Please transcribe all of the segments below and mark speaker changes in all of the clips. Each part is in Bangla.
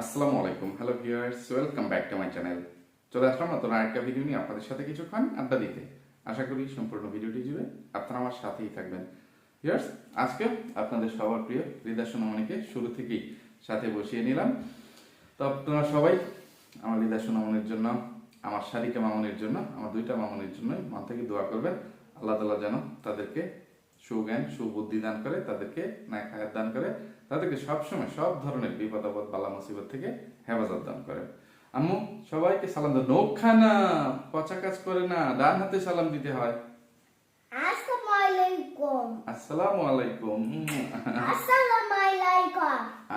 Speaker 1: আসসালামু আলাইকুম। Hello viewers welcome back to my channel চলে আসলাম নতুন আরেকটা ভিডিও নিয়ে আপনাদের সাথে কিছুক্ষণ আড্ডা দিতে। আশা করি সম্পূর্ণ ভিডিওটি জুড়ে আপনারা আমার সাথেই থাকবেন। ভিউয়ার্স আজকে আপনাদের সবার প্রিয় হৃদয় সোনামণিকে শুরু থেকেই সাথে বসিয়ে নিলাম। তো আপনারা সবাই আমার হৃদয় সোনামণির জন্য, আমার শারিকা মামনির জন্য, আমার দুইটা মামনির জন্য মন থেকে দোয়া করবেন। আল্লাহ তালা যেন তাদেরকে সুজ্ঞান, সুবুদ্ধি দান করে, তাদেরকে খায়াত দান করে তাদেরকে সবসময় সব ধরনের বিপদ আপদ বালা মুসিবত থেকে হেফাজত দান করে। আম্মু সবাইকে সালাম দাও। নৌখা না পচা কাজ করে না ডান হাতে সালাম দিতে হয়।
Speaker 2: Assalamualaikum.
Speaker 1: আসসালামু আলাইকুম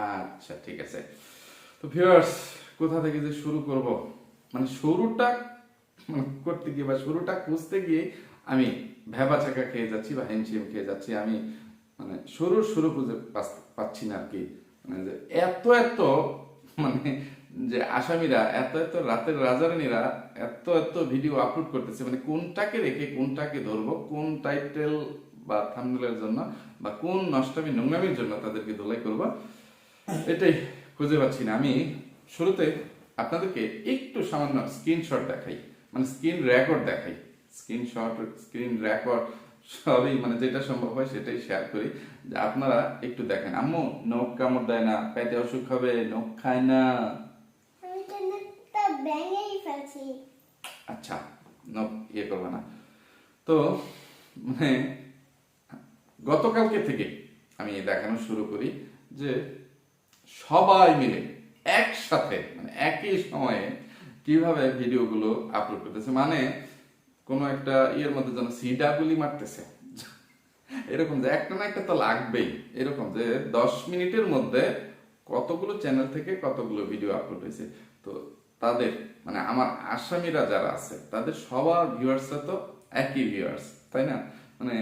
Speaker 1: আচ্ছা ঠিক আছে। তো ভিউয়ার্স কোথা থেকে যে শুরু করব? মানে শুরুটা করতে গিয়ে বা শুরুটা খুঁজতে গিয়ে আমি ভেবা চাকা খেয়ে যাচ্ছি বা হেনচিম খেয়ে যাচ্ছি। আমি মানে শুরু শুরু খুঁজে পাচ্ছি না আর কি মানে যে এত এত মানে যে আসামিরা, এত এত রাতের রাজারানীরা, এত এত ভিডিও আপলোড করতেছে মানে কোনটাকে রেখে কোনটাকে ধরবো, কোন টাইটেল বা থামনেলের জন্য বা কোন নষ্টামি নোংরামির জন্য তাদেরকে ধোলাই করব, এটাই খুঁজে পাচ্ছি না। আমি শুরুতে আপনাদেরকে একটু সামান্য স্ক্রিনশট দেখাই মানে স্ক্রিন রেকর্ড দেখাই। স্ক্রিনশট স্ক্রিন রেকর্ড সবই মানে যেটা সম্ভব হয় সেটাই শেয়ার করি। যে আপনারা একটু দেখেন। আম্মু নখ কামড় দেয় না পেটে অসুখ হবে নখ খায় না। আচ্ছা নখ ইয়ে করবে না। তো মানে গতকালকে থেকে আমি দেখানো শুরু করি যে সবাই মিলে একসাথে মানে একই সময়ে কীভাবে ভিডিওগুলো আপলোড করতেছে। মানে কোনো একটা ইয়ের মধ্যে যেন সিডাগুলি মারতেছে। এরকম যে একটা না একটা তো লাগবেই। এরকম যে দশ মিনিটের মধ্যে কতগুলো চ্যানেল থেকে কতগুলো ভিডিও আপলোড হয়েছে। তো তাদের মানে আমার আসামিরা যারা আছে, তাদের সবার ভিউয়ার্সরা তো একই ভিউয়ার্স তাই না? মানে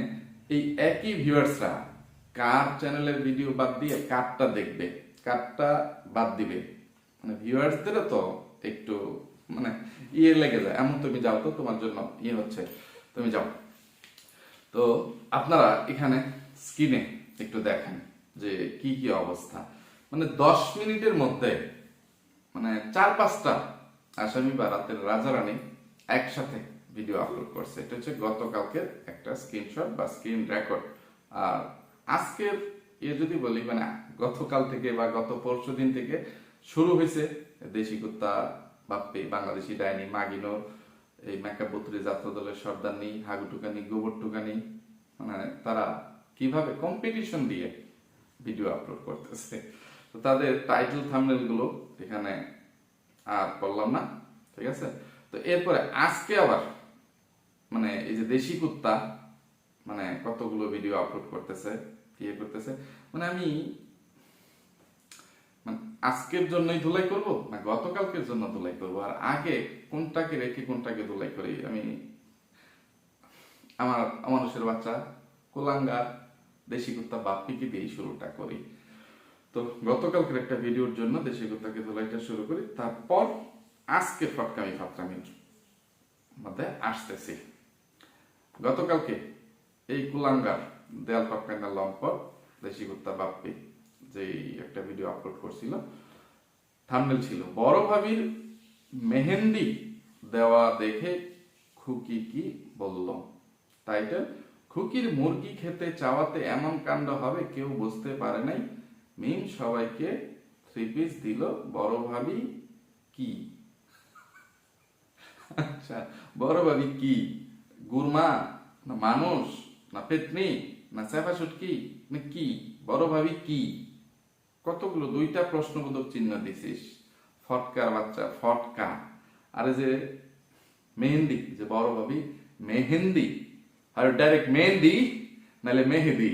Speaker 1: এই একই ভিউয়ার্সরা কার চ্যানেলের ভিডিও বাদ দিয়ে কারটা দেখবে, কারটা বাদ দিবে। মানে ভিউয়ার্সদেরও তো একটু মানে ইয়ে লেগে যায়। এমন তুমি যাও তো, তোমার জন্য ইয়ে হচ্ছে, তুমি যাও। তো আপনারা এখানে স্ক্রিনে একটু দেখেন যে কি কি অবস্থা। মানে দশ মিনিটের মধ্যে মানে চার পাঁচটা আসামি বা রাতের রাজারানী একসাথে ভিডিও আপলোড করছে। এটা হচ্ছে গতকালকের একটা স্ক্রিনশট বা স্ক্রিন রেকর্ড। আর আজকের ইয়ে যদি বলি মানে গতকাল থেকে বা গত পরশু দিন থেকে শুরু হয়েছে দেশি কুত্তা বাপ্পি, বাংলাদেশি ডাইনি মাগিনো এই মেকাবুত্রি যাত্রা দলের সর্দারনি হাগু টুকানি গোবর টুকানি মানে তারা কীভাবে কম্পিটিশন দিয়ে ভিডিও আপলোড করতেছে। তো তাদের টাইটেল থাম্বনেলগুলো এখানে আর করলাম না, ঠিক আছে? তো এরপরে আজকে আবার মানে এই যে দেশি কুত্তা মানে কতগুলো ভিডিও আপলোড করতেছে ইয়ে করতেছে? মানে আমি মানে আজকের জন্যই ধুলাই করব না গতকালকের জন্য ধুলাই করব? আর আগে কোনটাকে রেখে কোনটাকে ধুলাই করি? আমি, আমার মানুষের বাচ্চা কোলাঙ্গার দেশি কুত্তা বাপ্পিকে দিয়েই শুরুটা করি। তো গতকালকের একটা ভিডিওর জন্য দেশি কুত্তাকে ধুলাইটা শুরু করি। তারপর আজকে ফটকামি ফাটকামির মধ্যে আসতেছি। গতকালকে এই কুলাঙ্গার দেয়াল টপকাইনা লম্পট, দেশি কুত্তা বাপ্পি যেই একটা ভিডিও আপলোড করছিল থামনেল ছিল। বড় ভাবির মেহেন্দি দেওয়া দেখে খুকি কি বলল? টাইটেল খুকির মুরগি খেতে চাওয়াতে এমন কাণ্ড হবে, কেউ বুঝতে পারে নাই। মিম সবাইকে থ্রি পিস দিল, বড় ভাবি কি? আচ্ছা বড় ভাবি কি? গুরমা না মানুষ? না পেতনি? না চেপা সুটকি না কি? বড় ভাবি কি? কতগুলো দুইটা প্রশ্নবোধক চিহ্ন দিছিস? ফটকার বাচ্চা, ফটকা। আরে যে মেহেন্দি, যে বড় ভাবি, মেহেন্দি। আর ডাইরেক্ট মেহেন্দি, নাহলে মেহেদি।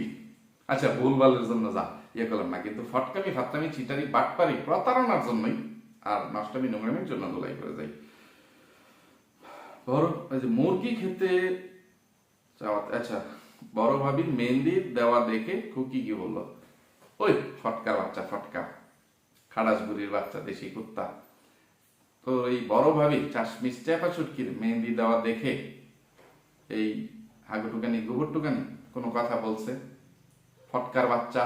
Speaker 1: আচ্ছা ভুলভালের জন্য যা ইয়ে করলাম না। কিন্তু ফটকামি, ফাটকামি, চিটারি, বাটপারি প্রতারণার জন্যই আর নষ্টামি নোংরামির জন্য দোলাই করে যাই। বড় যে মুরগি খেতে আচ্ছা বড় ভাবির মেহেন্দি দেওয়া দেখে খুকি কি বলল? ওই ফটকা বাচ্চা, ফটকা। খাড়াসগুড়ির বাচ্চা, দেশি কুত্তা। তো এই বড় ভাবি চাশমিস চেপা চুটকির মেহেন্দি দেওয়া দেখে এই হাগুটুকানি, গোবরটুকানি কোনো কথা বলছে। ফটকার বাচ্চা,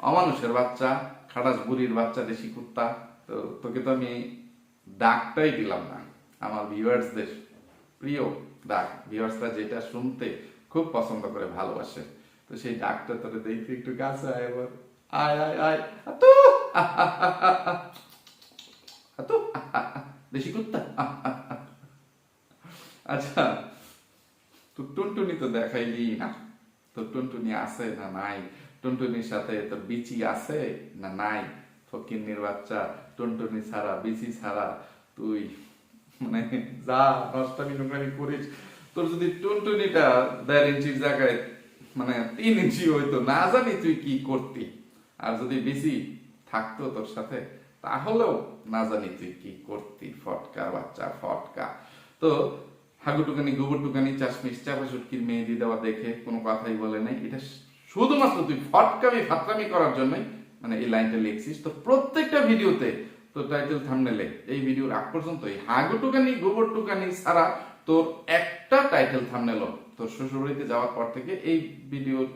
Speaker 1: অমানুষের বাচ্চা খাটাস বুড়ির বাচ্চা, দেশি কুত্তা। তো তোকে তো আমি ডাকটাই দিলাম না। আমার ভিউয়ার্সদের প্রিয় ডাক। ভিউয়ার্সরা যেটা শুনতে খুব পছন্দ করে, ভালোবাসে। তো সেই ডাকটা তোরে দেখতে একটু কাছে আয় আয় আয় আয়। আতু দেশি কুত্তা। আচ্ছা তো টুনটুনি তো দেখাইলি না? তো টুনটুনি আছে না নাই? টুনটুনির সাথে তোর বিচি আছে না নাই? ফকিন্নির বাচ্চা, টুনটুনি ছাড়া, বিচি ছাড়া তুই মানে যা নষ্টামি নোংরামি করিস। তোর যদি টুনটুনিটা দেড় ইঞ্চির জায়গায় মানে তিন ইঞ্চি হইতো। না জানি তুই কি করতি। আর যদি বেশি থাকতো তোর সাথে, তাহলেও না জানি তুই কি করতি। ফটকা, বাচ্চা, ফটকা। তো হাগুটুকানি, গোবরটুকানি, চাশমিশ চাপা সুটকির মেহেদি দেওয়া দেখে কোনো কথাই বলে নাই। এটা শুধুমাত্র তুই ফটকামি ফাতরামি করার জন্যই মানে এই লাইনটা লিখছিস। তো প্রত্যেকটা ভিডিওতে তো টাইটেল থামনেলে এই ভিডিওর আগ পর্যন্ত এই হাগুটুকানি, গোবরটুকানি ছাড়া তোর একটা টাইটেল থামনেল তোর শ্বশুরবাড়িতে যাওয়ার পর থেকে এই ভিডিওর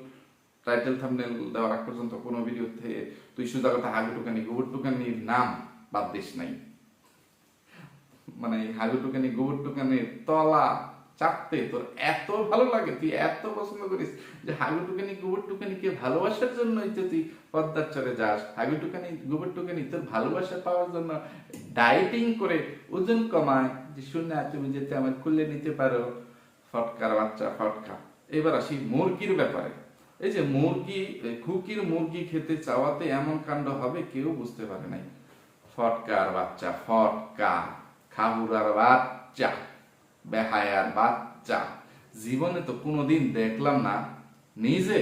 Speaker 1: টাইটেল থামনেল দেওয়ার আগ পর্যন্ত কোনো ভিডিওতে তুই সোজা কথা হাগুটুকানি গোবরটুকানির নাম বাদ দিস নাই। মানে হাগু টুকানি, গোবর টুকানির তলা চাপতে তোর এত ভালো লাগে, তুই এত পছন্দ করিস যে হাগু টুকানি, গোবর টুকানিকে ভালোবাসার জন্যই তো তুই পদ্মার চরে যাস। হাগু টুকানি, গোবর টুকানি তোর ভালোবাসা পাওয়ার জন্য ডায়েটিং করে ওজন কমায় যে, শুনে তুমি যেতে আমার খুলে নিতে পারো। ফটকার বাচ্চা ফটকা। এবার আসি মুরগির ব্যাপারে। এই যে মুরগি, খুকির মুরগি খেতে চাওয়াতে এমন কাণ্ড হবে কেউ বুঝতে পারে নাই। ফটকার বাচ্চা, ফটকা খাবুরার বাচ্চা, বেহায়ার বাচ্চা। জীবনে তো কোনোদিন দেখলাম না। নিজে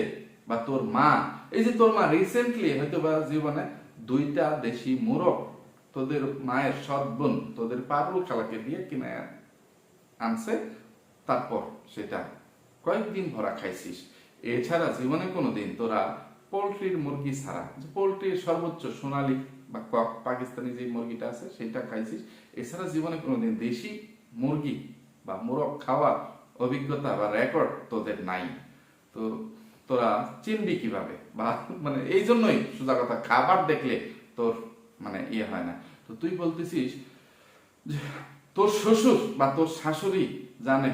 Speaker 1: বা তোর মা? এই যে তোর মা রিসেন্টলি হয়তো বা জীবনে দুইটা দেশি মোরগ, তোদের মায়ের সৎ বোন, তোদের পারুল খালাকে দিয়ে কিনে আনছে। তারপর সেটা কয়েকদিন ভরা খাইছিস। এছাড়া জীবনে কোনোদিন তোরা পোলট্রির মুরগি ছাড়া, যে পোলট্রির সর্বোচ্চ সোনালী বা কক পাকিস্তানি যে মুরগিটা আছে সেটা খাইছিস। এছাড়া জীবনে কোনোদিন দেশি মুরগি বা মোরগ খাওয়ার অভিজ্ঞতা বা রেকর্ড তোদের নাই। তো তোরা চিনবি কীভাবে? বা মানে এই জন্যই সোজা কথা, খাবার দেখলে তোর মানে ইয়ে হয় না। তো তুই বলতেছিস যে তোর শ্বশুর বা তোর শাশুড়ি জানে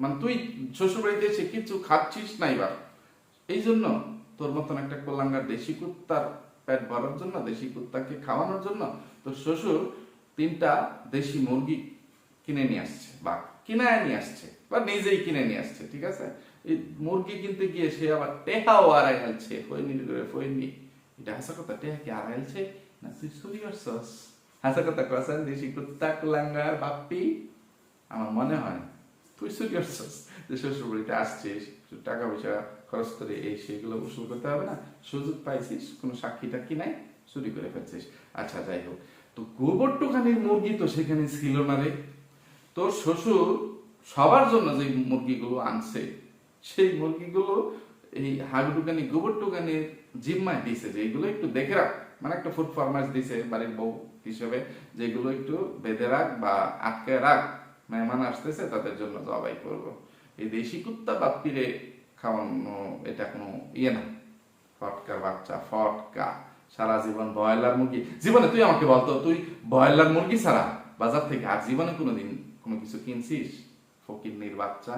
Speaker 1: মানে তুই শ্বশুরবাড়িতে এসে কিছু খাচ্ছিস নাই বা? এই জন্য তোর মতন একটা কোলাঙ্গার দেশি কুত্তার পেট ভরার জন্য, দেশি কুত্তাকে খাওয়ানোর জন্য তোর শ্বশুর তিনটা দেশি মুরগি কিনে নিয়ে আসছে বা কিনে নিয়ে আসছে বা নিজেই কিনে নিয়ে আসছে, ঠিক আছে? এই মুরগি কিনতে গিয়ে সে আবার টেহাও আড়াই হালছে ফইনি করে ফইনি এটা হাসা কথা, টেহা কি আড়াই হালছে? না, তুই চুরি করছস। হাসা কথা কসান, দেশি কুত্তা কুলাঙ্গার বাপ্পি আমার মনে হয় তুই করছস। যে শ্বশুর বাড়িতে আসছিস টাকা পয়সা, খরচ করে এই সেগুলো উসুল করতে হবে না। সুযোগ পাইছিস, কোনো সাক্ষী টাক্ষী নাই, চুরি করে ফেলছিস। আচ্ছা যাই হোক। তো গোবর টুকানির মুরগি তো সেখানে ছিল না রে। তোর শ্বশুর সবার জন্য যে মুরগিগুলো আনছে, সেই মুরগিগুলো এই হাগু টুকানি গোবর টুকানির জিম্মায় দিছে যে এগুলো একটু দেখে রাখ। মানে একটা ফুড ফরমাইশ দিছে, বাড়ির বউ হিসেবে, যেগুলো একটু বেঁধে রাখ বা আটকে রাখ। মেহমান আসতেছে, তাদের জন্য জবাই করব। এই দেশি কুত্তা বাপ্পিরে খাওয়ানো, এটা কোনো ইয়ে না। ফটকার বাচ্চা, ফটকা। সারা জীবন ব্রয়লার মুরগি। জীবনে তুই আমাকে বলতো তুই ব্রয়লার মুরগি ছাড়া বাজার থেকে আর জীবনে কোনোদিন কোনো কিছু কিনছিস? ফকিরনির বাচ্চা।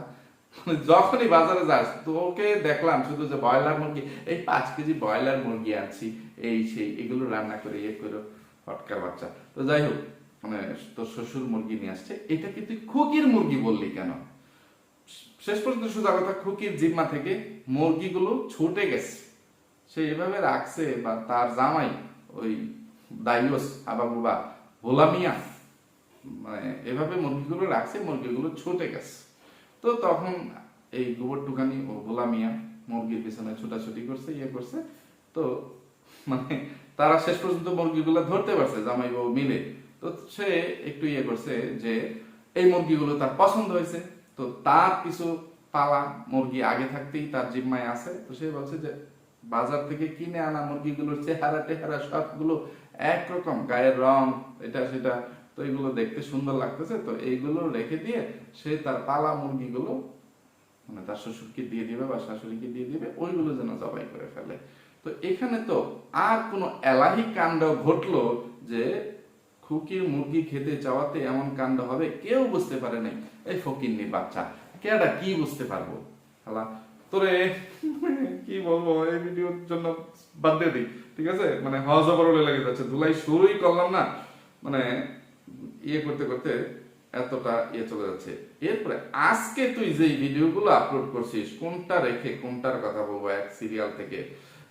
Speaker 1: যখনই বাজারে যাস, তোকে দেখলাম শুধু যে ব্রয়লার মুরগি। এই পাঁচ কেজি ব্রয়লার মুরগি আনছি, এই সেই, এগুলো রান্না করে ইয়ে করো, ফটকার বাচ্চা। তো যাই হোক মানে তোর শ্বশুর মুরগি নিয়ে আসছে, এটাকে তুই খুকির মুরগি বললি কেন? শেষ পর্যন্ত সোজা কথা, খুকির জিম্মা থেকে মুরগিগুলো ছুটে গেছে। সে এভাবে রাখছে, বা তার জামাই, ওই দাইয়স আবাবুবা ভোলামিয়া মানে এভাবে মুরগিগুলো রাখছে, মুরগিগুলো ছুটে গেছে। তো তখন এই গোবর টুকানি ও ভোলামিয়া মুরগির পিছনে ছোটাছুটি করছে ইয়ে করছে। তো মানে তারা শেষ পর্যন্ত মুরগিগুলো ধরতে পারছে জামাই বউ মিলে। তো সে একটু ইয়ে করছে যে এই মুরগিগুলো তার পছন্দ হয়েছে। তো তার কিছু পালা মুরগি আগে থাকতেই তার জিম্মায় আছে। তো সে বলছে যে বাজার থেকে কিনে আনা মুরগিগুলোর চেহারা টেহারা সবগুলো একরকম, গায়ের রং, এটা সেটা। তো এগুলো দেখতে সুন্দর লাগতেছে। তো এইগুলো রেখে দিয়ে সে তার পালা মুরগিগুলো মানে তার শ্বশুরকে দিয়ে দিবে বা শাশুড়িকে দিয়ে দিবে, ওইগুলো যেন জবাই করে ফেলে। তো এখানে তো আর কোনো এলাহি কাণ্ড ঘটলো যে খুকির মুরগি খেতে চাওয়াতে এমন কাণ্ড হবে, কেউ বুঝতে পারে নাই। এই ফকিন্নি বাচ্চা, কেডা কি বুঝতে পারব? হালা তোরে কি বলব, এই ভিডিওর জন্য বাদ দিয়ে দিই, ঠিক আছে? মানে হজ বড় লেগে যাচ্ছে। ধুলাই শুরুই করলাম না মানে ইয়ে করতে করতে এতটা ইয়ে চলে যাচ্ছে। এরপরে আজকে তুই যে ভিডিওগুলো আপলোড করছিস, কোনটা রেখে কোনটার কথা বলব এক সিরিয়াল থেকে?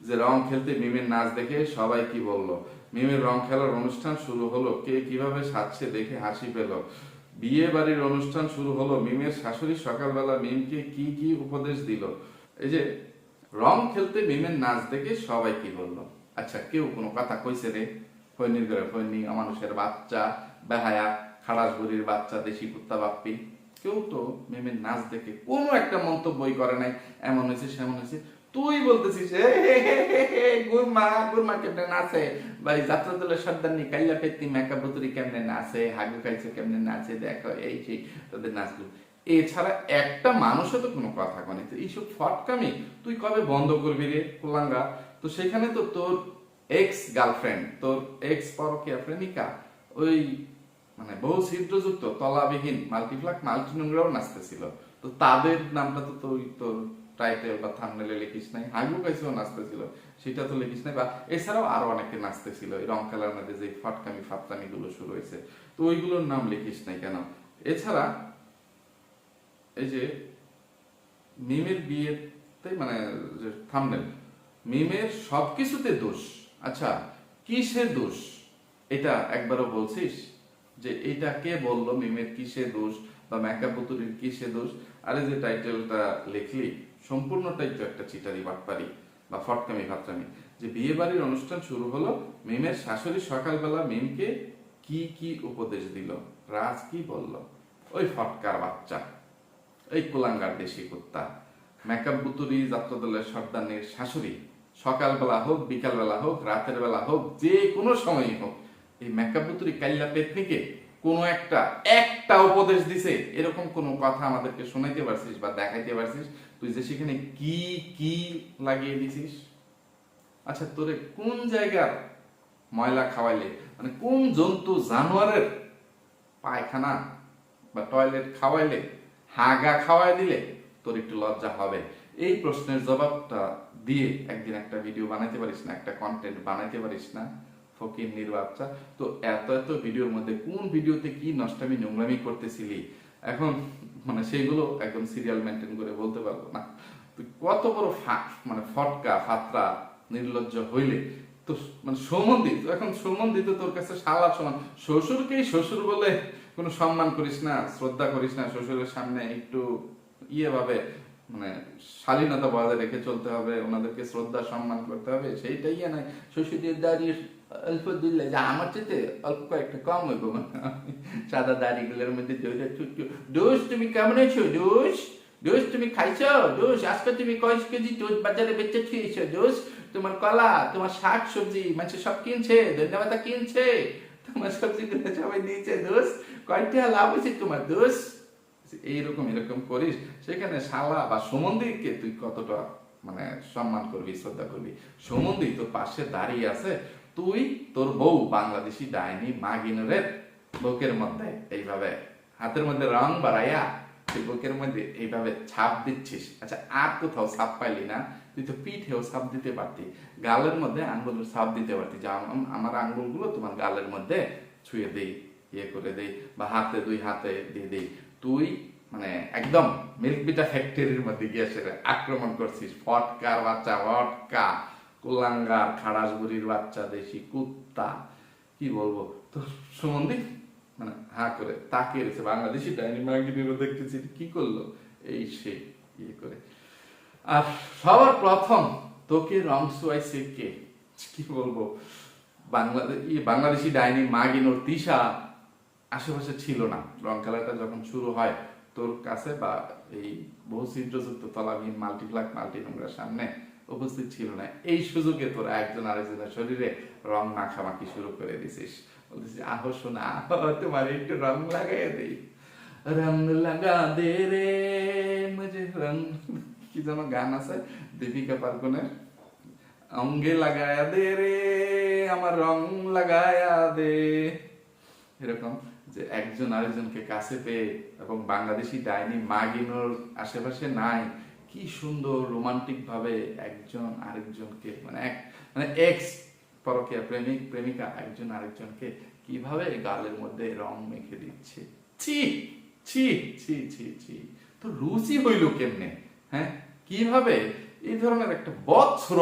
Speaker 1: যে রং খেলতে মিমের নাচ দেখে সবাই কি বলল? মিমের রং খেলার অনুষ্ঠান শুরু হলো। কে কীভাবে সাজছে দেখে হাসি পেল। বিয়ে বাড়ির অনুষ্ঠান শুরু হলো। মিমের শাশুড়ি সকালবেলা মিমকে কি কি উপদেশ দিল। এই যে, রং খেলতে মিমের নাচ দেখে সবাই কি বলল? আচ্ছা কেউ কোনো কথা কইছে রে? ফৈনির ঘরে ফৈনি মানুষের বাচ্চা, বেহায়া খাড়াস বাচ্চা, দেশি কুত্তা বাপ্পি। কেউ তো মিমের নাচ দেখে কোনো একটা মন্তব্যই করে নাই। এমন হয়েছে, সেমন হয়েছে। তুই বলতেছিস কেমনে নাচে এই যাত্রা দলের কাইলা মেকা কেমনে নাচে হাগু খাইছে কেমনে নাচে দেখো, এই, সেই, তাদের নাচগুলো। এছাড়া একটা মানুষও তো কোনো কথা কনে তো এইসব ফটকামি তুই কবে বন্ধ করবি রে, কোলাঙ্গা? তো সেখানে তো তোর এক্স গার্লফ্রেন্ড তোর এক্স পরকিয়া প্রেমিকা, ওই মানে বহু ছিদ্রযুক্ত, তলাবিহীন মাল্টিপ্লাক মাল্টিনোংরাও নাচতেছিল। তো তাদের নামটা তো তুই তোর টাইটেল বা থামনেলে লিখিস নাই। হাগু কাইসেও নাচতেছিল। সেটা তো লিখিস নাই বা এছাড়াও আরও অনেকে নাচতেছিল। এই রং খেলার মধ্যে যে ফটকামি ফাটকামি গুলো শুরু হয়েছে। তো ওইগুলোর নাম লিখিস নাই কেন? এছাড়া এই যে মিমের বিয়েতে মানে থামনেল মিমের সবকিছুতে দোষ। আচ্ছা কিসের দোষ? এটা একবারও বলছিস? যে এটা কে বলল? মিমের কিসে দোষ? বা মেকআপ পুতুরির কিসে দোষ? আরে যে টাইটেলটা লিখলি সম্পূর্ণটাই তো একটা চিটারি, বাটপারি বা ফটকামি ফাটকামি যে বিয়ে বাড়ির অনুষ্ঠান শুরু হলো, মিমের শাশুড়ি সকালবেলা মিমকে কি কি উপদেশ দিল, রাজ কি বলল? ওই ফটকার বাচ্চা, এই কুলাঙ্গার দেশি কুত্তা মেকআপ বুতুরি যাত্রা দলের সর্দানের শাশুড়ি, সকালবেলা হোক, বিকালবেলা হোক, রাতের বেলা হোক, যে কোনো সময়ই হোক, এই মেকআপ বুতুরি কাল্লা পেতনিকে কোনো একটা একটা উপদেশ দিছে, এরকম কোনো কথা আমাদেরকে শোনাইতে পারছিস বা দেখাইতে পারছিস তুই যে সেখানে কি কি লাগিয়ে দিছিস? আচ্ছা তোরে কোন জায়গার ময়লা খাওয়াইলে? মানে কোন জন্তু, জানোয়ারের পায়খানা বা টয়লেট খাওয়াইলে, হাগা খাওয়াই দিলে তোর একটু লজ্জা হবে? এই প্রশ্নের জবাবটা দিয়ে একদিন একটা ভিডিও বানাইতে পারিস না, একটা কন্টেন্ট বানাইতে পারিস না, ফকির বাচ্চা। তো এত এত ভিডিওর মধ্যে কোন ভিডিওতে কি নষ্টামি, নোংরামি করতেছিলি? এখন মানে সেইগুলো একদম সিরিয়াল মেনটেন করে বলতে পারব না। কত বড় ফা- মানে ফটকা, ফাত্রা, নির্লজ্জ হইলে তো মানে সৌমন্দিত এখন সৌমন্দিত তোর কাছে শালার সমান। শ্বশুরকেই শ্বশুর বলে কোনো সম্মান করিস না, শ্রদ্ধা করিস না, শ্বশুরের সামনে একটু ইয়ে ভাবে মানে শালীনতা বজায় রেখে চলতে হবে, ওনাদেরকে শ্রদ্ধা, সম্মান করতে হবে, সেইটাই নাই। শ্বশুরের দাঁড়িয়ে অল্প দিলে যে, আমার চেয়ে অল্প কয়েকটা কম হইব সাদা দাড়িগুলোর মধ্যে দুইটা ছোট্ট দোষ, তুমি কেমন আছো? দোষ? দোষ, তুমি খাইছো? দোষ, আজকে তুমি কয় কেজি দুধ বাজারে বেচে খেয়েছো দোষ, তোমার কলা, তোমার শাক সবজি, মানুষ সব কিনছে ধন্যবাদ কিনছে, তোমার সবজি গুলো সবাই দিয়েছে, দোষ। কয়টা লাভ হয়েছে তোমার? দোষ। এইরকম, এরকম করিস, সেখানে শালা বা সমন্দিরকে তুই কতটা মানে সম্মান করবি, শ্রদ্ধা করবি? সমন্দি তোর পাশে দাঁড়িয়ে আছে তুই তোর বউ বাংলাদেশি ডাইনি মাগিনের বুকের মধ্যে এইভাবে হাতের মধ্যে রং বাড়াইয়া তুই বুকের মধ্যে এইভাবে ছাপ দিচ্ছিস। আচ্ছা আর কোথাও ছাপ পাইলি না, তুই তো পিঠেও ছাপ দিতে পারতি, গালের মধ্যে আঙ্গুলের ছাপ দিতে পারতি। যে আমার আঙ্গুলগুলো তোমার গালের মধ্যে ছুঁয়ে দেই ইয়ে করে দেই বা হাতে, দুই হাতে দিয়ে দেই। তুই মানে একদম মিল্ক বিটা ফ্যাক্টরির মধ্যে গিয়ে সেটা আক্রমণ করছিস ফটকার বাচ্চা, ফটকা। কুলাঙ্গার খাড়াস বুড়ির বাচ্চা, দেশি কুত্তা, কি বলব? তো সুমন্দি মানে হা করে তাকিয়ে রয়েছে, বাংলাদেশি ডাইনি মার্কেটিংও দেখতেছি, কি করল? এই সে ইয়ে করে। আর সবার প্রথম তোকে রং সোয়াইছে কে? কি বলব? বাংলাদেশ বাংলাদেশি ডাইনি মাগিনোর তিশা আশেপাশে ছিল না। রং খেলাটা যখন শুরু হয়, তোর কাছে বা এই বহু ছিদ্রযুক্ত তলাবিহীন মাল্টিপ্লাক মাল্টি নোংরার সামনে উপস্থিত ছিল না। এই সুযোগে তোরা একজন আরেকজনের শরীরে রং মাখামাখি শুরু করে দিছিস। বলতেছিস, আহো শোনা তোমার একটু রং লাগাই দেই। রং লাগা দে রে, মুঝে রং। কি যেন গান আছে, দীপিকা পার্কনের। অঙ্গে লাগায়া দে রে, আমার রং লাগায়া দে। এরকম যে একজন আরেকজনকে কাছে পেয়ে এবং বাংলাদেশি ডাইনি মাগিনোর আশেপাশে নাই কি সুন্দর রোমান্টিক ভাবে একজন আরেকজনকে মানে এক মানে এক্স পরকীয়া প্রেমিক, প্রেমিকা একজন আরেকজনকে কীভাবে গালের মধ্যে রং মেখে দিচ্ছে? ছি ছি ছি ছি ছি। তো রুচি হইল কেমনে? হ্যাঁ? কীভাবে? এই ধরনের একটা বৎসর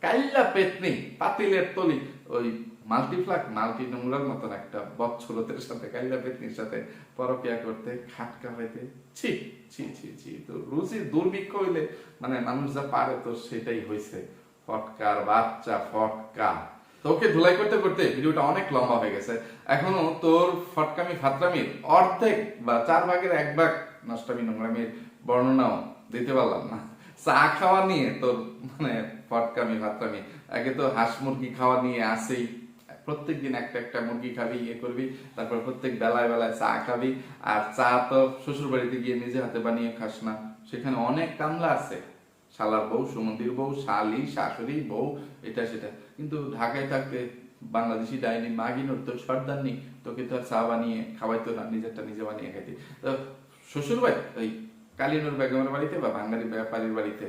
Speaker 1: কাইল্লা পেতনি, পাতিলের তলি, ওই মাল্টিফ্লাক মাল্টি নোংরার মতন একটা বৎসরতের সাথে কাইল্লা পেতনির সাথে পরকিয়া করতে খাটকা হইতে ছি ছি ছি ছি, তো রুচির দুর্ভিক্ষ হইলে মানে মানুষ যা পারে তো সেটাই হয়েছে ফটকার বাচ্চা, ফটকা। তোকে ধুলাই করতে করতে ভিডিওটা অনেক লম্বা হয়ে গেছে। এখনও তোর ফটকামি, ফাতরামির অর্ধেক বা চার ভাগের এক ভাগ নষ্টামি, নোংরামির বর্ণনাও দিতে পারলাম না। চা খাওয়া নিয়ে তোর মানে ফটকামি, ফাতরামি, আগে তো হাঁস মুরগি খাওয়া নিয়ে আসেই প্রত্যেকদিন একটা একটা মুরগি খাবি ইয়ে করবি, তারপর প্রত্যেক বেলায় বেলায় চা খাবি, আর চা তো শ্বশুর বাড়িতে গিয়ে নিজে হাতে বানিয়ে খাস না। সেখানে অনেক কামলা আছে। শালার বউ, সুমন্দির বউ, শালি, শাশুড়ি, বউ, এটা, সেটা। কিন্তু ঢাকায় থাকতে বাংলাদেশি ডাইনি মাগিনোর তোর সর্দার নেই। তোকে তো চা বানিয়ে খাওয়াইতো না, নিজেরটা নিজে বানিয়ে খাইতে। তো শ্বশুর বাড়ি ওই কালিনুর বেগমের বাড়িতে বা বাঙালি ব্যাপারীর বাড়িতে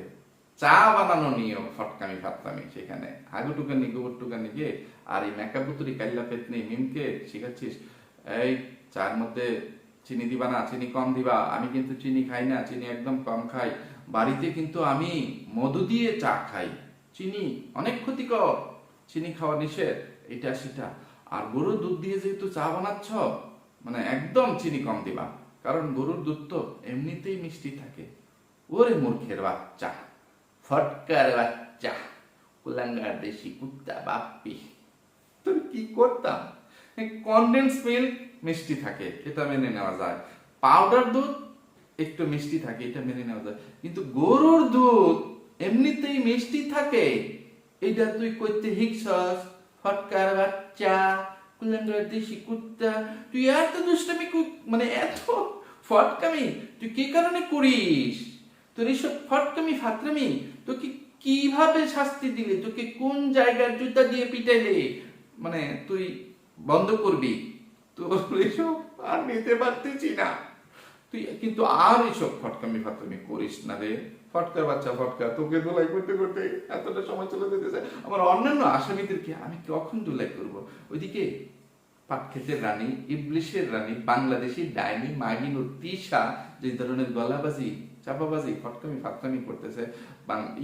Speaker 1: চা বানানো নিয়েও ফটকামি ফাটকামি সেখানে। হাগু টুকানি গোবর টুকানি গিয়ে আর এই মেকাপুতুরি কাল্লা পেতনি, মিমকে শিখাচ্ছিস, এই চার মধ্যে চিনি দিবা না, চিনি কম দিবা। আমি কিন্তু চিনি খাই না, চিনি একদম কম খাই। বাড়িতে কিন্তু আমি মধু দিয়ে চা খাই। চিনি অনেক ক্ষতিকর। চিনি খাওয়া নিষেধ। এটা সেটা। আর গরুর দুধ দিয়ে যেহেতু চা বানাচ্ছ মানে একদম চিনি কম দিবা। কারণ গরুর দুধ তো এমনিতেই মিষ্টি থাকে। ওরে মূর্খের বাচ্চা। ফটকার বাচ্চা কুলাঙ্গার দেশি কুত্তা বাপ্পি তোর কি করতাম কনডেন্স মিল্ক মিষ্টি থাকে এটা মেনে নেওয়া যায় পাউডার দুধ একটু মিষ্টি থাকে এটা মেনে নেওয়া যায় কিন্তু গরুর দুধ এমনিতেই মিষ্টি থাকে এটা তুই করতে হিকসস ফটকার বাচ্চা কুলাঙ্গার দেশি কুত্তা তুই এত দুষ্টামি মানে এত ফটকামি তুই কি কারণে করিস তোর এইসব ফটকামি ফাতরামি তোকে কীভাবে শাস্তি দিলে তোকে কোন জায়গার জুতা দিয়ে পিটাইলে মানে তুই বন্ধ করবি? তোর এসব আর নিতে পারতেছি না। তুই কিন্তু আর এসব ফটকামি ফাতকামি করিস না রে। ফটকার বাচ্চা, ফটকা। তোকে দোলাই করতে করতে এতটা সময় চলে যেতেছে। আমার অন্যান্য আসামিদেরকে আমি কখন দোলাই করব? ওইদিকে পাটক্ষেতের রানী, ইবলিশের রানী, বাংলাদেশি ডাইনি ও তিশা যে ধরনের গলাবাজি চাপাবাজি ফটকামি ফাটকামি করতেছে।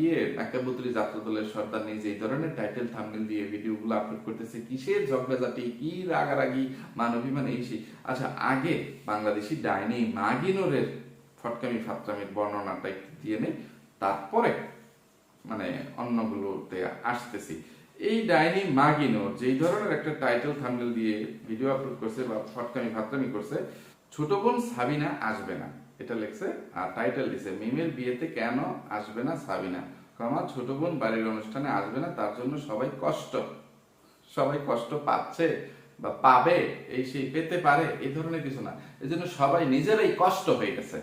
Speaker 1: ইয়ে নাকাবুতরি যাত্রা দলের সর্দার যে এই ধরনের টাইটেল থাম্বনেল দিয়ে ভিডিওগুলো আপলোড করতেছে। কিসের ঝগড়াঝাটি, কি রাগারাগি, মানবিমান এই সেই। আচ্ছা আগে বাংলাদেশি ডাইনি মাগিনোরের ফটকামি ফাটকামির বর্ণনাটা একটু দিয়ে নেই। তারপরে মানে অন্যগুলোতে আসতেছি। এই ডাইনি মাগিনোর যেই ধরনের একটা টাইটেল থাম্বনেল দিয়ে ভিডিও আপলোড করছে বা ফটকামি ফাটকামি করছে, ছোট বোন সাবিনা আসবে না। এটা লিখছে, আর টাইটেল দিছে, মিমের বিয়েতে কেন আসবে না সাবিনা? কমা ছোট বোন বাড়ির অনুষ্ঠানে আসবে না, তার জন্য সবাই কষ্ট। সবাই কষ্ট পাচ্ছে বা পাবে, এই সেই পেতে পারে, এই ধরনের কিছু না। এই জন্য সবাই নিজেরাই কষ্ট হয়ে গেছে।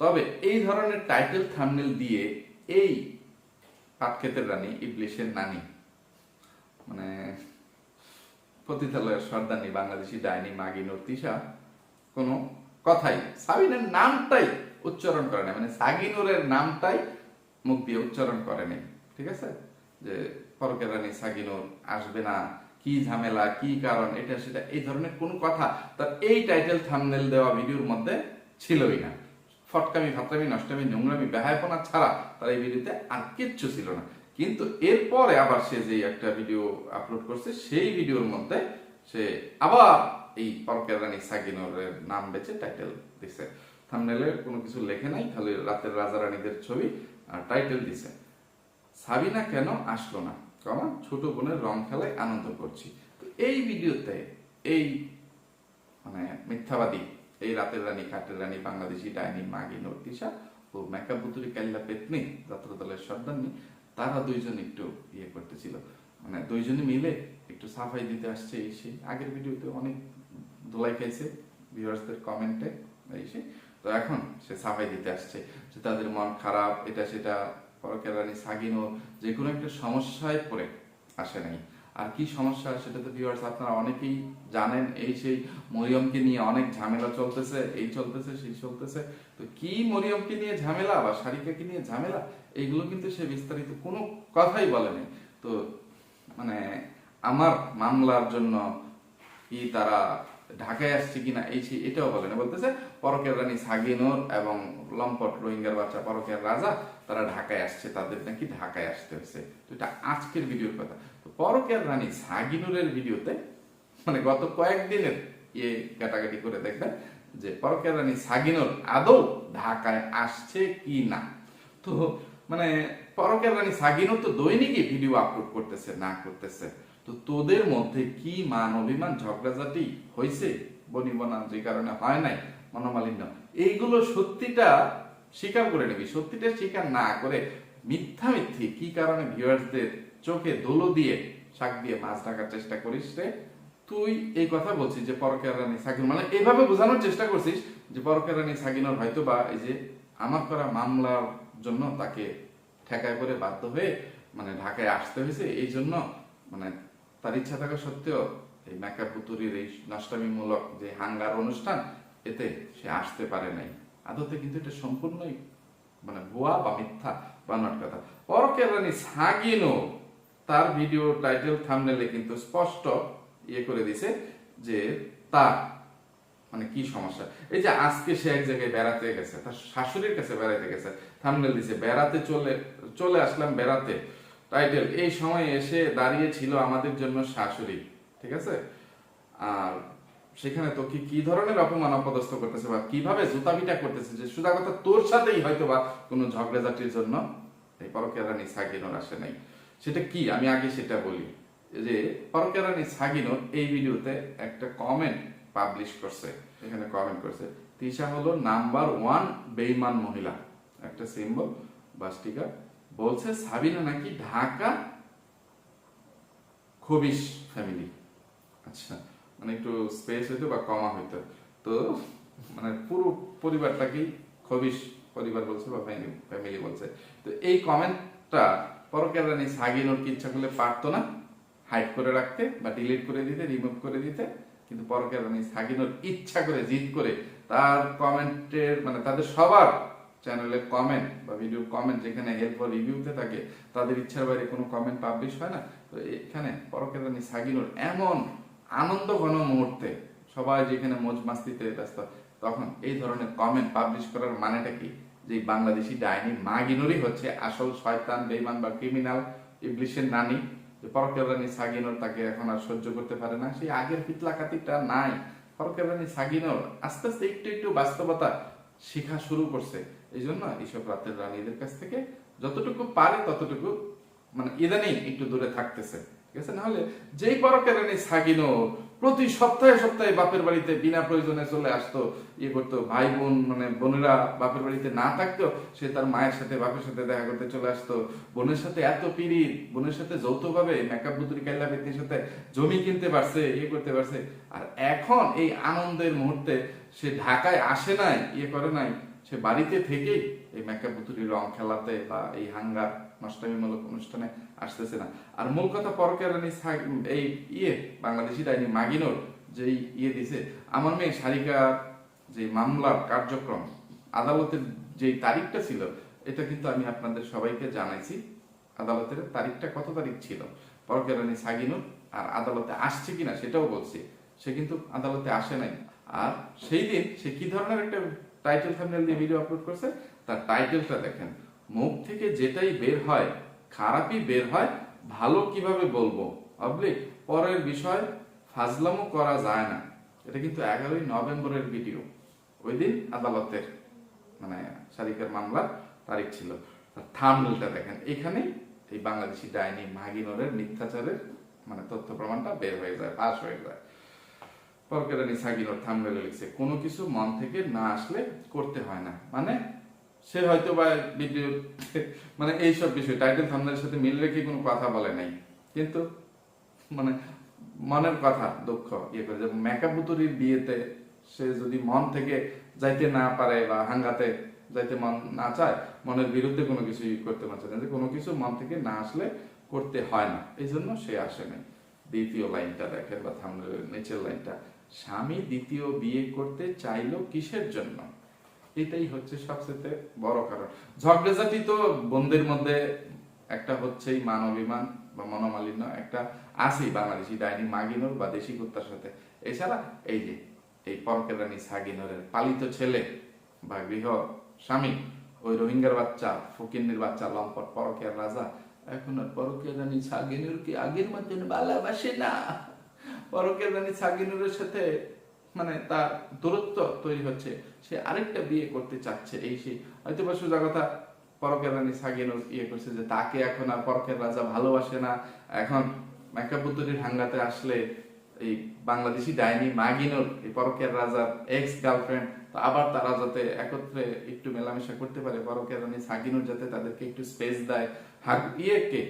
Speaker 1: তবে এই ধরনের টাইটেল থাম্বনেল দিয়ে এই পাটক্ষেতের রানী ইবলিশের নানি মানে পতিতালয়ের সর্দানি বাংলাদেশি ডাইনি মাগি নর্তিসা কোনো কথাই, সাবিনের নামটাই উচ্চারণ করে না মানে সাগিনুরের নামটাই মুখ দিয়ে উচ্চারণ করে নাই ঠিক আছে? যে পরকের রানী সাগিনুর আসবে না, কি ঝামেলা, কি কারণ, এটা সেটা, এই ধরনের কোনো কথা তার এই টাইটেল থামনেল দেওয়া ভিডিওর মধ্যে ছিলই না। ফটকামি, ফাতরামি, নষ্টামি, নোংরামি, বেহায়পনা ছাড়া তার এই ভিডিওতে আর কিচ্ছু ছিল না। কিন্তু এরপরে আবার সে যে একটা ভিডিও আপলোড করছে, সেই ভিডিওর মধ্যে সে আবার এই পরকের রানী সাগিনোরের নাম বেছে টাইটেল দিছে। থামনেলে কোনো কিছু লেখে নাই, খালি রাতের রাজা রানীদের ছবি আর টাইটেল দিছে। সাবিনা কেন আসলো না? কমা ছোট বোনের রং খেলায় আনন্দ করছি। তো এই ভিডিওতে এই মানে মিথ্যাবাদী, এই রাতের রানী কাটের রানী, বাংলাদেশি, ডাইনি, মাগি নর্তিসা ও মেকাবুতুরি কাল্লা পেতনি যাত্রা দলের সর্দারনি, তারা দুইজন একটু ইয়ে করতেছিল। মানে দুইজনে মিলে একটু সাফাই দিতে আসছে সেই আগের ভিডিওতে অনেক ধোলাই খাইছে ভিউয়ার্সদের কমেন্টে এই সেই তো এখন সে সাফাই দিতে আসছে যে তাদের মন খারাপ, এটা সেটা পরকের রানী সাগিনো যে কোনো একটা সমস্যায় পড়ে আসে নাই। আর কি সমস্যা সেটা তো ভিউয়ার্স আপনারা অনেকেই জানেন, এই সেই মরিয়মকে নিয়ে অনেক ঝামেলা চলতেছে, এই চলতেছে, সেই চলতেছে। তো কি মরিয়মকে নিয়ে ঝামেলা বা সারিকাকে নিয়ে ঝামেলা এইগুলো কিন্তু সে বিস্তারিত কোনো কথাই বলেনি তো মানে আমার মামলার জন্য কি তারা ঢাকায় আসছে কিনা, এই সেই এটাও বলে না। বলতেছে, পরকের রানী সাগিনোর এবং লম্পট রোহিঙ্গার বাচ্চা পরকের রাজা, তারা ঢাকায় আসছে, তাদের নাকি ঢাকায় আসতে হয়েছে। তো এটা আজকের ভিডিওর কথা। তো পরকের রানী সাগিনুরের ভিডিওতে মানে গত কয়েকদিনের ইয়ে কাটাকাটি করে দেখবেন যে পরকের রানী সাগিনুর আদৌ ঢাকায় আসছে কি না তো মানে পরকের রানী সাগিনুর তো দৈনিকই ভিডিও আপলোড করতেছে, না করতেছে। তো তোদের মধ্যে কি মান অভিমান, ঝগড়াঝাটি হয়েছে বনিবনা যে কারণে হয় নাই, মনোমালিন্য। এইগুলো সত্যিটা স্বীকার করে নিবি। সত্যিটা স্বীকার না করে মিথ্যা মিথ্যি কি কারণে ভিউয়ার্সদের চোখে দোলো দিয়ে শাক দিয়ে মাছ ঢাকার চেষ্টা করিস রে? তুই এই কথা বলছিস যে পরকের রানী সাকিন মানে এভাবে বোঝানোর চেষ্টা করছিস যে পরকের রানী সাকিনোর হয়তো বা এই যে আমার করা মামলার জন্য তাকে ঠেকায় করে বাধ্য হয়ে মানে ঢাকায় আসতে হয়েছে। এই জন্য মানে তার ইচ্ছা থাকা সত্ত্বেও এই মেকআপ পুতুরির এই নষ্টামিমূলক যে হাঙ্গার অনুষ্ঠান, এতে সে আসতে পারে নাই। আদতে কিন্তু এটা সম্পূর্ণই মানে ভুয়া বা মিথ্যা বানোয়ার কথা। পরকের রানী সাগিনো তার ভিডিও টাইটেল থামনেলে কিন্তু স্পষ্ট ইয়ে করে দিছে যে তার মানে কি সমস্যা। এই যে আজকে সে এক জায়গায় বেড়াতে গেছে, তার শাশুড়ির কাছে বেড়াতে গেছে, থামনেল দিছে, বেড়াতে চলে চলে আসলাম বেড়াতে। টাইটেল এই সময় এসে দাঁড়িয়ে ছিল আমাদের জন্য শাশুড়ি, ঠিক আছে? আর সেখানে তো কি কি ধরনের অপমান অপদস্থ করতেছে বা কীভাবে জুতাপিটা করতেছে যে সুদা কথা তোর সাথেই হয়তো বা কোনো ঝগড়াঝাটির জন্য এই পরকের রানী সাগিনোর আসে নাই। সেটা কি? আমি আগে সেটা বলি। যে পরকের রানী সাগিনোর এই ভিডিওতে একটা কমেন্ট পাবলিশ করছে। এখানে কমেন্ট করছে, তিশা হলো নাম্বার ওয়ান বেইমান মহিলা। একটা সিম্বল বা স্টিকার বলছে সাবিনা নাকি ঢাকা খবিস ফ্যামিলি আচ্ছা মানে একটু স্পেস হইতো বা কমা হইতো। তো মানে পুরো পরিবারটাকেই খবিস পরিবার বলছে বা ফ্যামিলি বলছে। তো এই কমেন্টটা পরকের রানী সাগিনোর কি ইচ্ছা করলে পারতো না? হাইড করে রাখতে বা ডিলিট করে দিতে রিমুভ করে দিতে। কিন্তু পরকের রানী সাগিনোর ইচ্ছা করে, জিদ করে তার কমেন্টের মানে তাদের সবার চ্যানেলের কমেন্ট বা ভিডিও কমেন্ট যেখানে হেল্প ফর রিভিউতে থাকে, তাদের ইচ্ছার বাইরে কোনো কমেন্ট পাবলিশ হয় না। তো এখানে পরকের রানী সাগিনোর এমন আনন্দ ঘন মুহূর্তে সবাই যেখানে মোজ মাস্তিতে ব্যস্ত, তখন এই ধরনের কমেন্ট পাবলিশ করার মানেটা কি? যে বাংলাদেশি ডাইনি মাগিনুরই হচ্ছে আসল শয়তান বেইমান বা ক্রিমিনাল ইবলিশের নানি। যে পরকের রানী সাগিনোর তাকে এখন আর সহ্য করতে পারে না, সেই আগের পিতলা কাতিটা নাই। পরকের রানী সাগিনোর আস্তে আস্তে একটু একটু বাস্তবতা শেখা শুরু করছে। এই জন্য এইসব রাতের রানীদের কাছ থেকে যতটুকু পারে ততটুকু মানে ইদানিং একটু দূরে থাকতেছে। ঠিক আছে? নাহলে যেই পরকের রানী সাগিনো প্রতি সপ্তাহে সপ্তাহে বাপের বাড়িতে বিনা প্রয়োজনে চলে আসতো ইয়ে করতো, ভাই বোন মানে বোনেরা বাপের বাড়িতে না থাকতো সে তার মায়ের সাথে, বাপের সাথে দেখা করতে চলে আসতো। বোনের সাথে এত পিড়ি বোনের সাথে যৌথভাবে মেকআপ বুতুরি কাইলা ব্যক্তির সাথে জমি কিনতে পারছে ইয়ে করতে পারছে। আর এখন এই আনন্দের মুহূর্তে সে ঢাকায় আসে নাই ইয়ে করে নাই সে বাড়িতে থেকেই এই মেকআপ বুতুরি রং খেলাতে বা এই হাঙ্গার নষ্টামিমূলক অনুষ্ঠানে আসতেছে না। আর মূল কথা পরকের রানী এই ইয়ে বাংলাদেশি ডাইনি মাগিনোর যেই ইয়ে দিছে, আমার মেয়ে সারিকা যে মামলার কার্যক্রম, আদালতের যে তারিখটা ছিল, এটা কিন্তু আমি আপনাদের সবাইকে জানাইছি। আদালতের তারিখটা কত তারিখ ছিল? পরকের রানী সাগিনুর আর আদালতে আসছে কিনা সেটাও বলছি। সে কিন্তু আদালতে আসে নাই। আর সেই দিন সে কি ধরনের একটা টাইটেল থাম্বনেল দিয়ে ভিডিও আপলোড করছে, তার টাইটেলটা দেখেন। মুখ থেকে যেটাই বের হয়, খারাপই বের হয়, ভালো কীভাবে বলব? অবলিক পরের বিষয়, ফাজলামো করা যায় না। এটা কিন্তু এগারোই নভেম্বরের ভিডিও ওই দিন আদালতের মানে সারিকার মামলার তারিখ ছিল। থামনেলটা দেখেন। এখানে এই বাংলাদেশি ডাইনি মাগিনোরের মিথ্যাচারের মানে তথ্য প্রমাণটা বের হয়ে যায়, পাশ হয়ে যায়। পরকেরানি সাগিনর থামনেলে লিখছে, কোনো কিছু মন থেকে না আসলে করতে হয় না। মানে সে হয়তো বা ভিডিও মানে এইসব বিষয় টাইটেল থামনেলের সাথে মিল রেখে কোনো কথা বলে নাই। কিন্তু মানে মনের কথা, দুঃখ ইয়ে করে। যে মেকআপ বুতুরির বিয়েতে সে যদি মন থেকে যাইতে না পারে বা হাঙ্গাতে যাইতে মন না চায়, মনের বিরুদ্ধে কোনো কিছুই করতে মন চায় না। যে কোনো কিছু মন থেকে না আসলে করতে হয় না। এই জন্য সে আসে নাই। দ্বিতীয় লাইনটা দেখেন বা থামলে নিচের লাইনটা। স্বামী দ্বিতীয় বিয়ে করতে চাইলো কিসের জন্য? এটাই হচ্ছে সবচেয়ে বড় কারণ। ঝগড়াঝাটি তো বন্ধের মধ্যে একটা হচ্ছেই মান অভিমান বা মনোমালিন্য, একটা আছেই বাংলাদেশি ডাইনি মাগিনোর বা দেশি কুত্তার সাথে। এছাড়া এই যে, এই পরকের রানী সাগিনোরের পালিত ছেলে বা গৃহ স্বামী, ওই রোহিঙ্গার বাচ্চা, ফকিন্নির বাচ্চা, লম্পট পরকের রাজা, এখন আর পরকের রানী কি আগের মতন ভালোবাসে না? পরকের রানী সাগিনুরের সাথে মানে তার দূরত্ব তৈরি হচ্ছে। সে আরেকটা বিয়ে করতে চাচ্ছে এই সেই হয়তো বা সোজা কথা পরকের রানী সাগিনুর ইয়ে করছে যে তাকে এখন আর পরকের রাজা ভালোবাসে না। এখন মেকাবুদ্দুরির হাঙ্গাতে আসলে এই বাংলাদেশি ডাইনি মাগিনুর, এই পরকের রাজার এক্স গার্লফ্রেন্ড তো আবার তারা যাতে একত্রে একটু মেলামেশা করতে পারে পরকের রানী সাগিনুর যাতে তাদেরকে একটু স্পেস দেয়। হাগ ইয়ে কে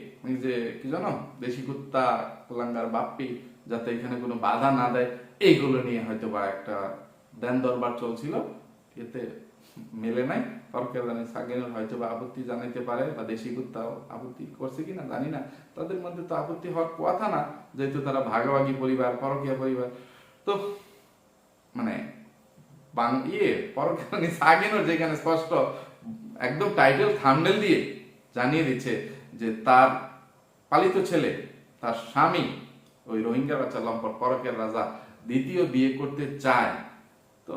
Speaker 1: যে কি জানো, দেশি কুত্তা, কুলাঙ্গার বাপ্পি যাতে এখানে কোনো বাধা না দেয়। এইগুলো নিয়ে হয়তো বা একটা দেন দরবার চলছিল। এতে মেলে নাই। পরকের রানী সাগিনুর হয়তো বা আপত্তি জানাইতে পারে বা দেশি কুত্তাও আপত্তি করছে কিনা জানি না। তাদের মধ্যে তো আপত্তি হওয়ার কথা না, যেহেতু তারা ভাগাভাগি পরিবার, পরকীয় পরিবার। তো মানে ইয়ে পরকানি সাগিনোর যেখানে স্পষ্ট, একদম টাইটেল থাম্বনেল দিয়ে জানিয়ে দিচ্ছে যে তার পালিত ছেলে, তার স্বামী ওই রোহিঙ্গা বাচ্চা লম্পট, পরকের রাজা দ্বিতীয় বিয়ে করতে চায়। তো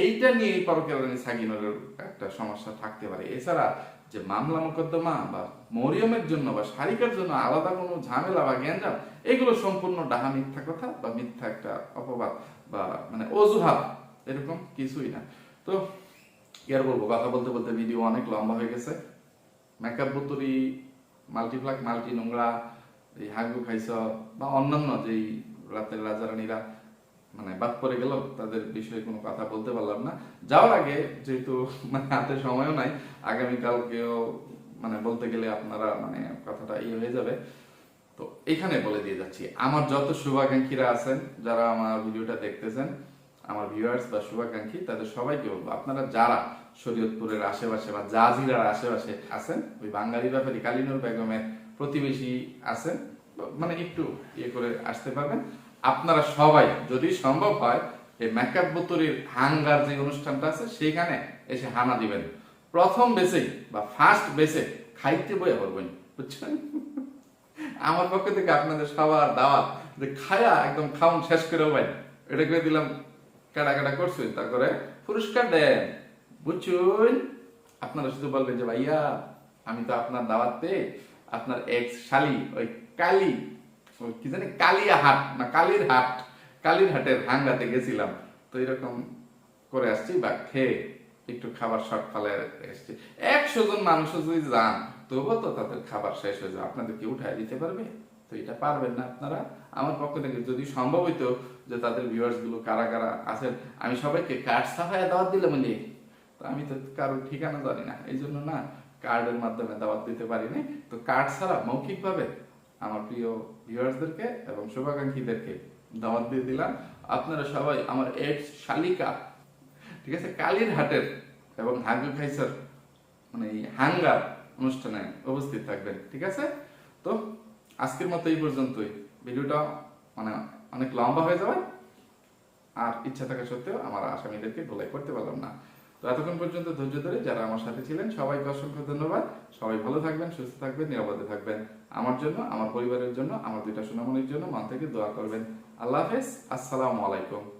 Speaker 1: এইটা নিয়ে পরকের রানী সাগিনোরের একটা সমস্যা থাকতে পারে। এছাড়া যে মামলা মোকদ্দমা বা মরিয়মের জন্য বা সারিকার জন্য আলাদা কোনো ঝামেলা বা জ্ঞানজাম এগুলো সম্পূর্ণ ডাহা মিথ্যা কথা বা মিথ্যা একটা অপবাদ বা মানে অজুহাত, এরকম কিছুই না। তো কি আর বলব, কথা বলতে বলতে ভিডিও অনেক লম্বা হয়ে গেছে। মেকআপ বুতুরি মাল্টিপ্লাক মাল্টি নোংরা এই হাগু খাইছ বা অন্যান্য যেই রাতের রাজারানীরা মানে বাদ পড়ে গেল, তাদের বিষয়ে কোনো কথা বলতে পারলাম না। যাওয়ার আগে যেহেতু মানে হাতে সময়ও নাই, আগামীকালকেও মানে বলতে গেলে আপনারা মানে কথাটা ইয়ে হয়ে যাবে। তো এখানে বলে দিয়ে যাচ্ছি, আমার যত শুভাকাঙ্ক্ষীরা আছেন, যারা আমার ভিডিওটা দেখতেছেন, আমার ভিউয়ার্স বা শুভাকাঙ্ক্ষী, তাদের সবাইকে বলব, আপনারা যারা শরীয়তপুরের আশেপাশে বা জাজিরার আশেপাশে আছেন, ওই বাঙালি ব্যাপারী কালিনুর বেগমের প্রতিবেশী আছেন মানে একটু ইয়ে করে আসতে পারবেন। আপনারা সবাই যদি সম্ভব হয়, এই মেকআপ বোতরির হাঙ্গার যে অনুষ্ঠানটা আছে, সেইখানে এসে হানা দিবেন। প্রথম বেসেই বা ফার্স্ট বেসে খাইতে বয়ে পড়বেন, বুঝছেন? আমার পক্ষ থেকে আপনাদের সবার দাওয়াত যে খায়া একদম খাউন শেষ করে ভাই এটা করে দিলাম কাটা কাটা করছেন? তারপরে পুরস্কার দেন। বুঝছুন? আপনারা শুধু বলবেন যে, ভাইয়া, আমি তো আপনার দাওয়াত পেয়ে আপনার এক্স শালি, ওই কালি কি জানি, কালিয়া হাট, না কালীর হাট, কালীর হাটের হাঙ্গাতে গেছিলাম। তো এরকম করে আসছি, বা খেয়ে একটু খাবার শর্ট ফালে এসছি। একশো জন মানুষ যদি যান, তবুও তো তাদের খাবার শেষ হয়ে যাবে। আপনাদের কি উঠায় দিতে পারবে? তো এটা পারবেন না আপনারা। আমার পক্ষ থেকে যদি সম্ভব হইতো যে তাদের ভিউয়ার্সগুলো কারা কারা আছেন, আমি সবাইকে কাঠ সাফায় দাওয়াত দিলাম বলি তো আমি তো কারোর ঠিকানা জানি না, এই জন্য না কার্ডের মাধ্যমে দাওয়াত দিতে পারিনি। তো কার্ড ছাড়া মৌখিকভাবে আমার প্রিয় ভিউয়ার্সদেরকে এবং শুভাকাঙ্ক্ষীদেরকে দাওয়াত দিয়ে দিলাম। আপনারা সবাই আমার এক্স শালিকা, ঠিক আছে কালীর হাটের এবং হাগু খাইসার মানে এই হাঙ্গার অনুষ্ঠানে উপস্থিত থাকবেন, ঠিক আছে? তো আজকের মতো এই পর্যন্তই। ভিডিওটা মানে অনেক লম্বা হয়ে যাবে। আর ইচ্ছা থাকা সত্ত্বেও আমার আসামিদেরকে গোলাই করতে পারলাম না। তো এতক্ষণ পর্যন্ত ধৈর্য ধরে যারা আমার সাথে ছিলেন, সবাইকে অসংখ্য ধন্যবাদ। সবাই ভালো থাকবেন, সুস্থ থাকবেন, নিরাপদে থাকবেন। আমার জন্য, আমার পরিবারের জন্য, আমার দুইটা সোনামনির জন্য মন থেকে দোয়া করবেন। আল্লাহ হাফেজ, আসসালামু আলাইকুম।